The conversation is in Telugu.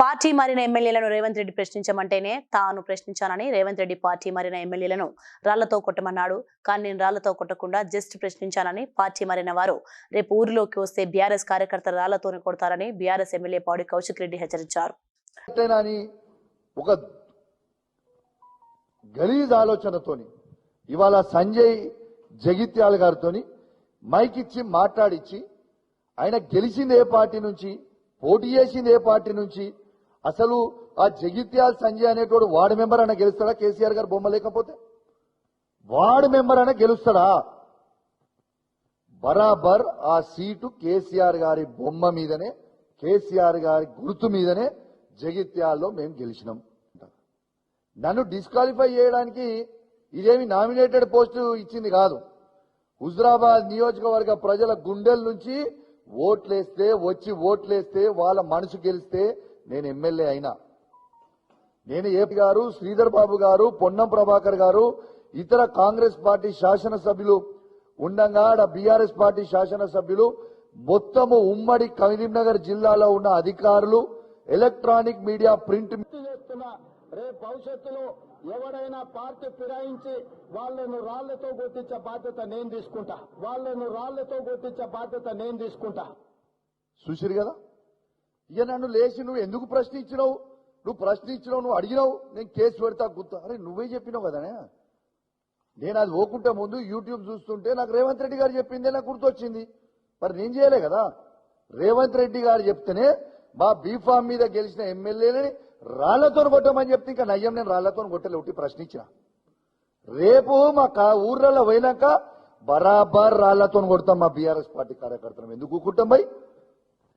పార్టీ మారిన ఎమ్మెల్యేలను రేవంత్ రెడ్డి ప్రశ్నించమంటేనే తాను ప్రశ్నించానని రేవంత్ రెడ్డి పార్టీ మారిన ఎమ్మెల్యేలను రాళ్ళతో కొట్టమన్నాడు. కానీ నేను రాళ్ళతో కొట్టకుండా జస్ట్ ప్రశ్నించానని పార్టీ మారిన వారు. రేపు ఊరిలోకి వస్తే బీఆర్ఎస్ కార్యకర్తలు రాళ్ళతోనే కొడతారని బీఆర్ఎస్ ఎమ్మెల్యే పాడి కౌశిక్ రెడ్డి హెచ్చరించారు. ఒక గలీజ్ ఆలోచనతోని ఇవాళ సంజయ్ జగిత్యాల గారితోని మైక్ ఇచ్చి మాట్లాడిచ్చి ఆయన గెలిచింది ఏ పార్టీ నుంచి పోటీ చేసింది ఏ పార్టీ నుంచి అసలు ఆ జగిత్యాల సంజయ్ అనేటోడు వార్డు మెంబర్ అన్న గెలుస్తాడా? కేసీఆర్ గారు బొమ్మ లేకపోతే? వార్డు మెంబర్ అన్న గెలుస్తాడా? బరాబర్ ఆ సీటు కేసీఆర్ గారి బొమ్మ మీదనే కేసీఆర్ గారి గుర్తు మీదనే జగిత్యాల్లో మేము గెలిచినాం. నన్ను డిస్క్వాలిఫై చేయడానికి ఇదేమి నామినేటెడ్ పోస్టు ఇచ్చింది కాదు. హుజరాబాద్ నియోజకవర్గ ప్రజల గుండెల నుంచి ఓట్లేస్తే వచ్చి ఓట్లేస్తే వాళ్ళ మనసు గెలిస్తే నేను ఎమ్మెల్యే అయినా. నేను ఏపీ గారు శ్రీధర్ బాబు గారు పొన్నం ప్రభాకర్ గారు ఇతర కాంగ్రెస్ పార్టీ శాసనసభ్యులు ఉండగా ఆడ బీఆర్ఎస్ పార్టీ శాసనసభ్యులు మొత్తము ఉమ్మడి కరీంనగర్ జిల్లాలో ఉన్న అధికారులు ఎలక్ట్రానిక్ మీడియా ప్రింట్ రేపు భవిష్యత్తులో ఎవడైనా పార్టీ ఫిరాయించి వాళ్ళను రాళ్ళతో కొట్టించే బాధ్యత నేను తీసుకుంటా. వాళ్ళను రాళ్ళతో కొట్టించే బాధ్యత నేను తీసుకుంటా. చూసిరు కదా? ఇక నన్ను లేచి నువ్వు ఎందుకు ప్రశ్నించినావు? నువ్వు ప్రశ్నించినావు నువ్వు అడిగినావు నేను కేసు పెడతా గుర్తు. అరే నువ్వే చెప్పినావు కదనే నేను అది ఓకుంటే ముందు యూట్యూబ్ చూస్తుంటే నాకు రేవంత్ రెడ్డి గారు చెప్పిందే నాకు గుర్తొచ్చింది. మరి నేను చేయలే కదా? రేవంత్ రెడ్డి గారు చెప్తేనే మా బీఫామ్ మీద గెలిచిన ఎమ్మెల్యేలని రాళ్ళతో కొట్టమని చెప్తే ఇంకా నయ్యం నేను రాళ్ళతో కొట్టలే ఒకటి ప్రశ్నించిన. రేపు మా కా ఊర్లలో పోయినాక బరాబర్ రాళ్ళతో కొడతాం మా బీఆర్ఎస్ పార్టీ కార్యకర్తలు ఎందుకు ఊకుంటాం భయ్